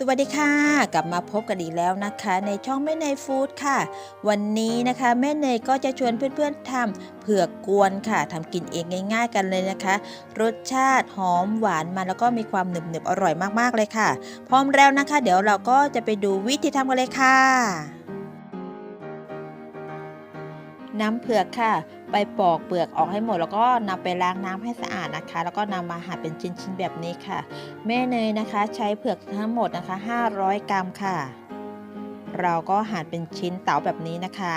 สวัสดีค่ะกลับมาพบกันอีกแล้วนะคะ ในช่องแม่เนยฟู้ดค่ะ วันนี้นะคะแม่เนยก็จะชวนเพื่อนๆทำเผือกกวนค่ะทำกินเองง่าย ๆ กันเลยนะคะ รสชาติหอมหวานมันแล้วก็มีความหนึบๆอร่อยมากๆเลยค่ะ พร้อมแล้วนะคะ เดี๋ยวเราก็จะไปดูวิธีทำกันเลยค่ะ น้ำเผือกค่ะ ไปปอกเปลือกออกให้หมด แล้วก็นำไปล้างน้ำให้สะอาดนะคะ แล้วก็นำมาหั่นเป็นชิ้นๆแบบนี้ค่ะ แม่เนยนะคะ ใช้เผือกทั้งหมดนะคะ 500 กรัมค่ะ เราก็หั่นเป็นชิ้นเต๋าแบบนี้นะคะ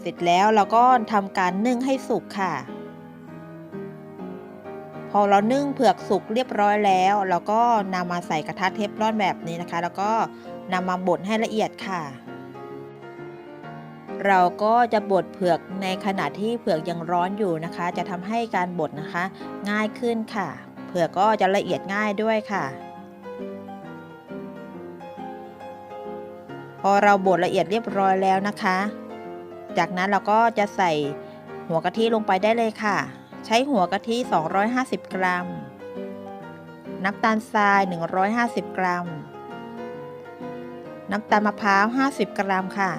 เสร็จแล้วเราก็ทำการนึ่งให้สุกค่ะ พอเรานึ่งเผือกสุกเรียบร้อยแล้ว เราก็นำมาใส่กระทะเทฟลอนแบบนี้นะคะ แล้วก็นำมาบดให้ละเอียดค่ะ เราก็จะบดเผือกในขณะที่เผือกยังร้อนอยู่นะคะ จะทำให้การบดนะคะ ง่ายขึ้นค่ะ เผือกก็จะละเอียดง่ายด้วยค่ะพอเราบดละเอียดเรียบร้อยแล้วนะคะ จากนั้นเราก็จะใส่หัวกะทิลงไปได้เลยค่ะ ใช้หัวกะทิ 250 กรัม น้ำตาลทราย 150 กรัม น้ำตาลมะพร้าว 50 กรัมค่ะ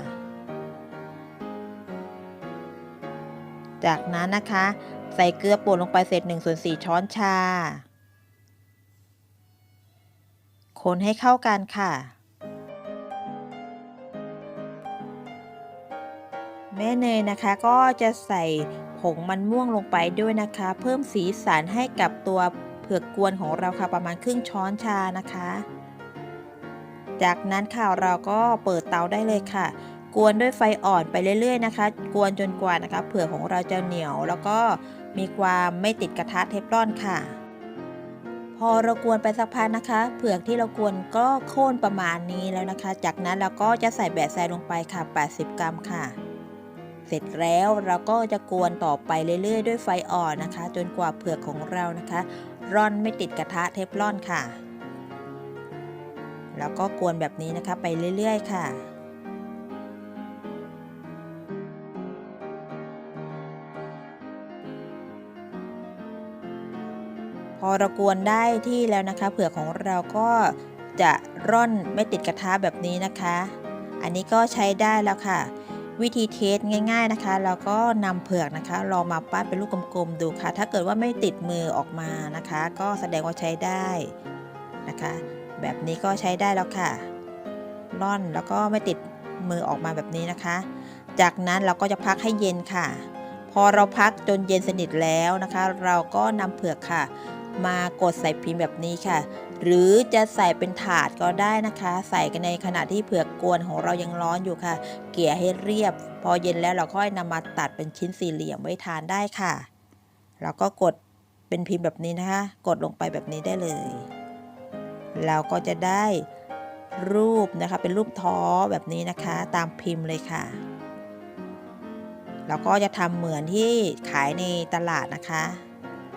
จากนั้นนะคะ ใส่เกลือป่นลงไปเศษ1ส่วน4ช้อนชา คนให้เข้ากันค่ะแม่เนยนะคะก็จะใส่ ผงมันม่วงลงไปด้วยนะคะ เพิ่มสีสันให้กับตัวเผือกกวนของเราค่ะประมาณครึ่งช้อนชานะคะ จากนั้นค่ะเราก็เปิดเตาได้เลยค่ะ กวนด้วยไฟอ่อนไปเรื่อย ๆ นะคะ กวนจนกว่านะคะเผือกของเราจะเหนียว แล้วก็มีความไม่ติดกระทะเทฟลอนค่ะ พอเรากวนไปสักพักนะคะ เผือกที่เรากวนก็โค่นประมาณนี้แล้วนะคะ จากนั้นเราก็จะใส่แบะแซลงไปค่ะ 80 กรัมค่ะ เสร็จแล้วเราก็จะกวนต่อไปเรื่อยๆ ด้วยไฟอ่อนนะคะ จนกว่าเผือกของเรานะคะ ร่อนไม่ติดกระทะเทฟลอนค่ะ แล้วก็กวนแบบนี้นะคะไปเรื่อยๆ ค่ะพอเรากวนได้ที่แล้วนะคะ เผือกของเราก็จะร่อนไม่ติดกระทะแบบนี้นะคะ อันนี้ก็ใช้ได้แล้วค่ะ วิธีเทสง่ายๆนะคะเราก็นำเผือกนะคะลองมาปั้นเป็นลูกกลมๆดูค่ะ ถ้าเกิดว่าไม่ติดมือออกมานะคะ ก็แสดงว่าใช้ได้นะคะ แบบนี้ก็ใช้ได้แล้วค่ะ ร่อนแล้วก็ไม่ติดมือออกมาแบบนี้นะคะ จากนั้นเราก็จะพักให้เย็นค่ะ พอเราพักจนเย็นสนิทแล้วนะคะ เราก็นำเผือกค่ะ มากดใส่พิมพ์แบบนี้ค่ะ หรือจะใส่เป็นถาดก็ได้นะคะ ใส่กันในขณะที่เผือกกวนของเรายังร้อนอยู่ค่ะ เกลี่ยให้เรียบ พอเย็นแล้วเราค่อยนำมาตัดเป็นชิ้นสี่เหลี่ยมไว้ทานได้ค่ะเราก็กดเป็นพิมพ์แบบนี้นะคะ กดลงไปแบบนี้ได้เลยเราก็จะได้รูปนะคะ เป็นรูปท้อแบบนี้นะคะ ตามพิมพ์เลยค่ะเราก็จะทำเหมือนที่ขายในตลาดนะคะ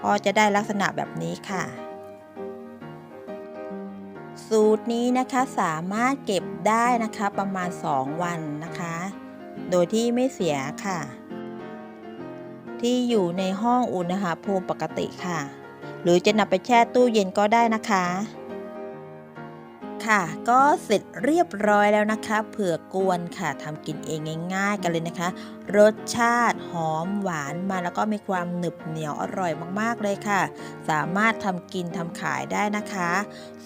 ก็จะได้ลักษณะแบบนี้ค่ะ สูตรนี้นะคะสามารถเก็บได้นะคะประมาณ 2 วันนะคะ โดยที่ไม่เสียค่ะ ที่อยู่ในห้องอุณหภูมิปกติค่ะ หรือจะนำไปแช่ตู้เย็นก็ได้นะคะ ค่ะ ก็เสร็จเรียบร้อยแล้วนะคะ เผือกกวนค่ะทำกินเองง่าย ๆ กันเลยนะคะ รสชาติหอมหวานมาแล้วก็มีความหนึบเหนียวอร่อยมากๆเลยค่ะ สามารถทำกินทำขายได้นะคะ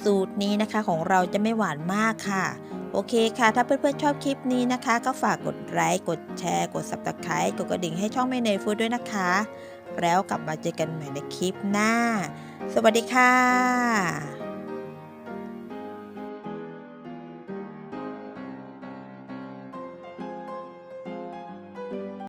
สูตรนี้นะคะของเราจะไม่หวานมากค่ะ โอเคค่ะ ถ้าเพื่อนๆชอบคลิปนี้นะคะ ก็ฝากกดไลค์กดแชร์ กด subscribe กดกระดิ่งให้ช่องเมเนยฟูดด้วยนะคะ แล้วกลับมาเจอกันใหม่ในคลิปหน้า สวัสดีค่ะ